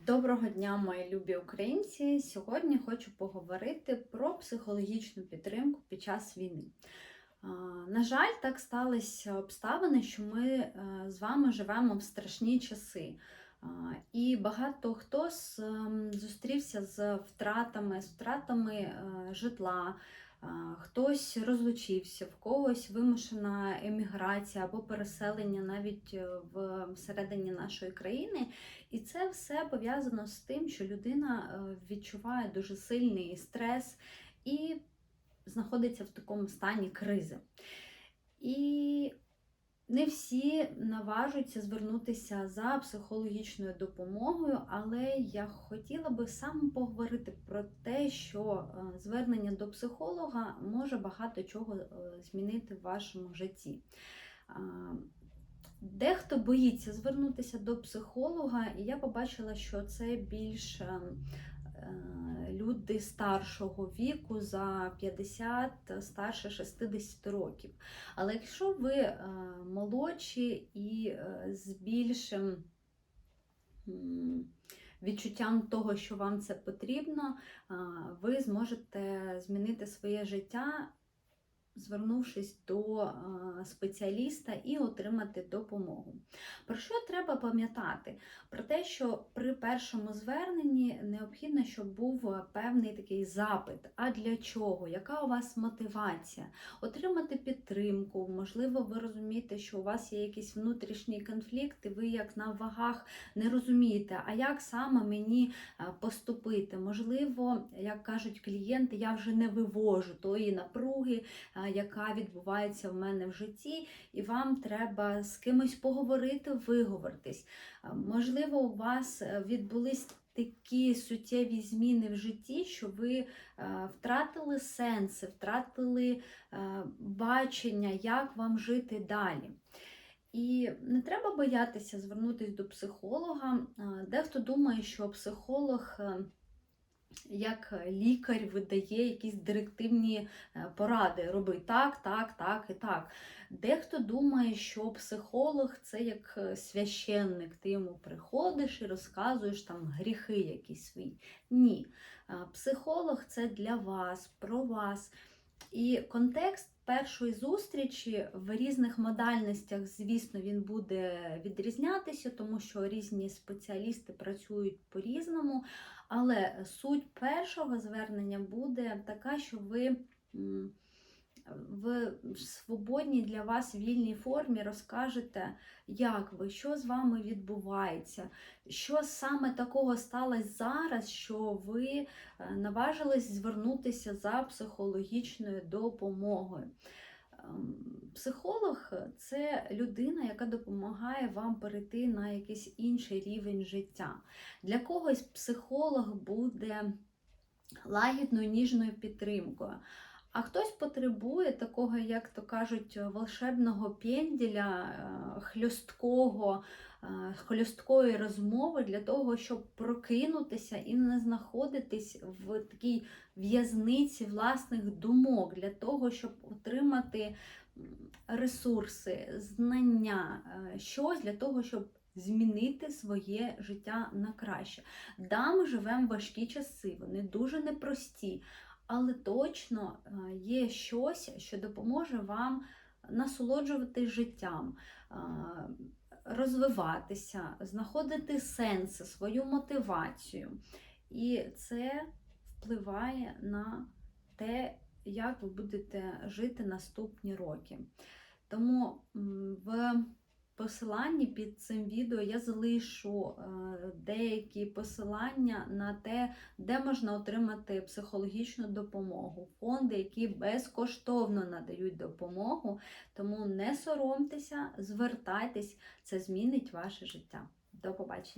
Доброго дня, мої любі українці! Сьогодні хочу поговорити про психологічну підтримку під час війни. На жаль, так сталися обставини, що ми е, з вами живемо в страшні часи. І багато хто ем, зустрівся з втратами, з втратами е, житла, хтось розлучився, в когось вимушена еміграція або переселення навіть е, в всередині нашої країни. І це все пов'язано з тим, що людина е, відчуває дуже сильний стрес і знаходиться в такому стані кризи. І не всі наважуються звернутися за психологічною допомогою, але я хотіла би саме поговорити про те, що е, звернення до психолога може багато чого е, змінити в вашому житті. Дехто боїться звернутися до психолога, і я побачила, що це більш е, е, люди старшого віку за 50, старше 60 років. Але якщо ви е, молодші і е, з більшим відчуттям того, що вам це потрібно, ви зможете змінити своє життя звернувшись до е, спеціаліста і отримати допомогу. Про що треба пам'ятати? Про те, що при першому зверненні необхідно, щоб був е, певний такий запит. А для чого? Яка у вас мотивація? Отримати підтримку, можливо, ви розумієте, що у вас є якийсь внутрішній конфлікт, і ви як на вагах не розумієте, а як саме мені е, поступити? Можливо, як кажуть клієнти, я вже не вивожу тої напруги, яка відбувається в мене в житті, і вам треба з кимось поговорити, виговоритись. Можливо, у вас е, відбулись такі суттєві зміни в житті, що ви е, втратили сенси, втратили е, бачення, як вам жити далі. І не треба боятися звернутися до психолога. Дехто думає, що психолог. Е, як лікар видає якісь директивні е, поради. Роби так, так, так і так. Дехто думає, що психолог це як е, священник. Ти йому приходиш і розказуєш там гріхи якісь свої. Ні. Е, Психолог це для вас, про вас. І контекст першої зустрічі в різних модальностях, звісно, він буде відрізнятися, тому що різні спеціалісти працюють по-різному. Але суть першого звернення буде така, що ви в свободній для вас вільній формі розкажете, як ви, що з вами відбувається, що саме такого сталося зараз, що ви е, наважились звернутися за психологічною допомогою. Ем, Психолог це людина, яка допомагає вам перейти на якийсь інший рівень життя. Для когось психолог буде лагідною ніжною підтримкою. А хтось потребує такого, як то кажуть, волшебного пенділя, е, хльосткого, е, хльосткої розмови для того, щоб прокинутися і не знаходитись в такій в'язниці власних думок, для того, щоб отримати ресурси, знання, е, щось для того, щоб змінити своє життя на краще. Да, ми живемо важкі часи, вони дуже непрості, але точно е, є щось, що допоможе вам насолоджуватись життям, е, розвиватися, знаходити сенси, свою мотивацію. І це впливає на те, як ви будете жити наступні роки. Тому в посиланні під цим відео я залишу е, деякі посилання на те, де можна отримати психологічну допомогу, фонди, які безкоштовно надають допомогу. Тому не соромтеся, звертайтесь, це змінить ваше життя. До побачення!